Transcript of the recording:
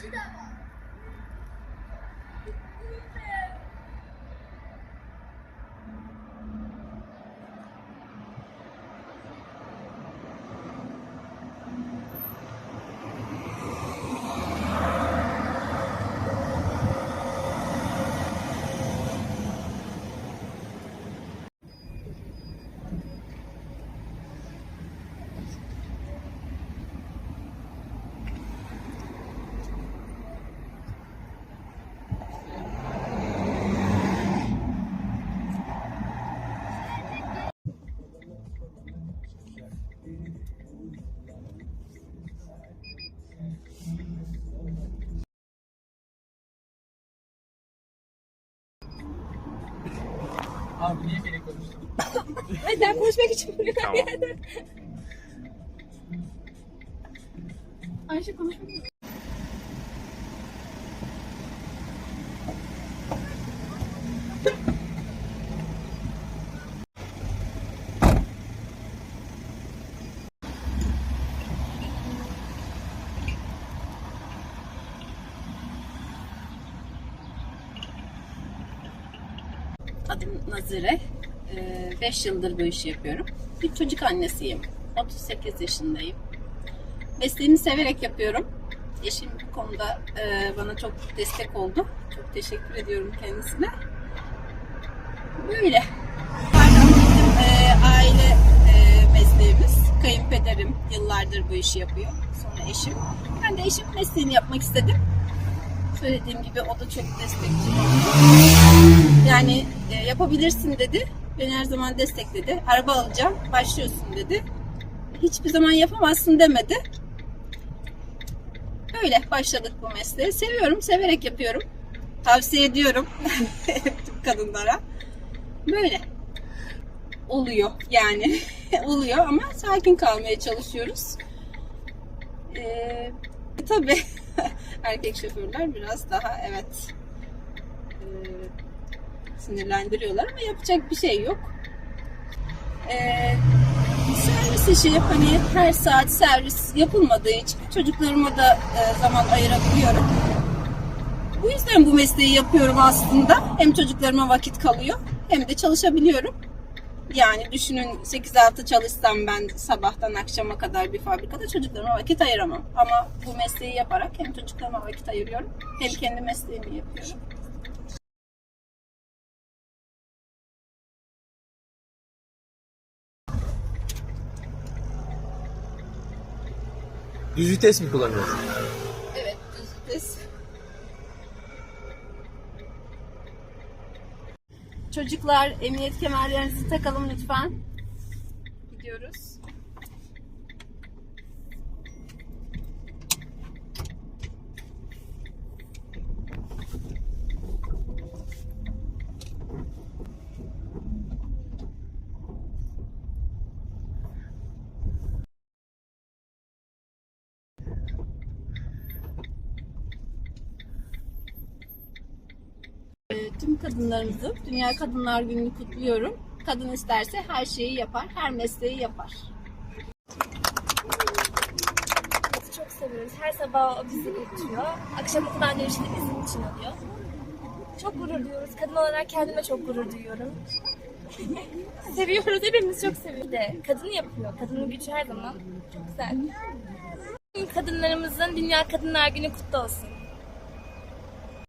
kişi de Abi niye beni konuştun? Hayır ben konuşmak için buraya Tamam. geldim. Ayşe konuşmak Adım Nazire. 5 yıldır bu işi yapıyorum. Bir çocuk annesiyim. 38 yaşındayım. Mesleğimi severek yapıyorum. Eşim bu konuda e, bana çok destek oldu. Çok teşekkür ediyorum kendisine. Böyle. Pardon, bizim e, aile e, mesleğimiz. Kayınpederim yıllardır bu işi yapıyor. Sonra eşim. Ben de eşim mesleğini yapmak istedim. Söylediğim gibi o da çok destekçi. Yani e, yapabilirsin dedi. Beni her zaman destekledi. Araba alacağım, başlıyorsun dedi. Hiçbir zaman yapamazsın demedi. Öyle başladık bu mesleğe. Seviyorum, severek yapıyorum. Tavsiye ediyorum tüm kadınlara. Böyle oluyor yani. oluyor ama sakin kalmaya çalışıyoruz. Ee, tabii erkek şoförler biraz daha evet e, sinirlendiriyorlar ama yapacak bir şey yok. Ee, servis işi hani her saat servis yapılmadığı için çocuklarıma da e, zaman ayırabiliyorum. Bu yüzden bu mesleği yapıyorum aslında. Hem çocuklarıma vakit kalıyor hem de çalışabiliyorum. Yani düşünün 8-6 çalışsam ben sabahtan akşama kadar bir fabrikada çocuklarıma vakit ayıramam. Ama bu mesleği yaparak hem çocuklarıma vakit ayırıyorum hem kendi mesleğimi yapıyorum. Düz vites mi kullanıyorsun? Evet, düz vites. Çocuklar emniyet kemerlerinizi takalım lütfen. Gidiyoruz. Tüm kadınlarımızı Dünya Kadınlar Günü'nü kutluyorum. Kadın isterse her şeyi yapar, her mesleği yapar. Çok seviyoruz. Her sabah o bizi geçiyor. Akşama kadar dönüşünü bizim için oluyor. Çok gurur duyuyoruz. Kadın olarak kendime çok gurur duyuyorum. seviyoruz. Hepimiz çok seviyoruz. De, kadını yapıyor. Kadının gücü her zaman çok güzel. Kadınlarımızın Dünya Kadınlar Günü kutlu olsun.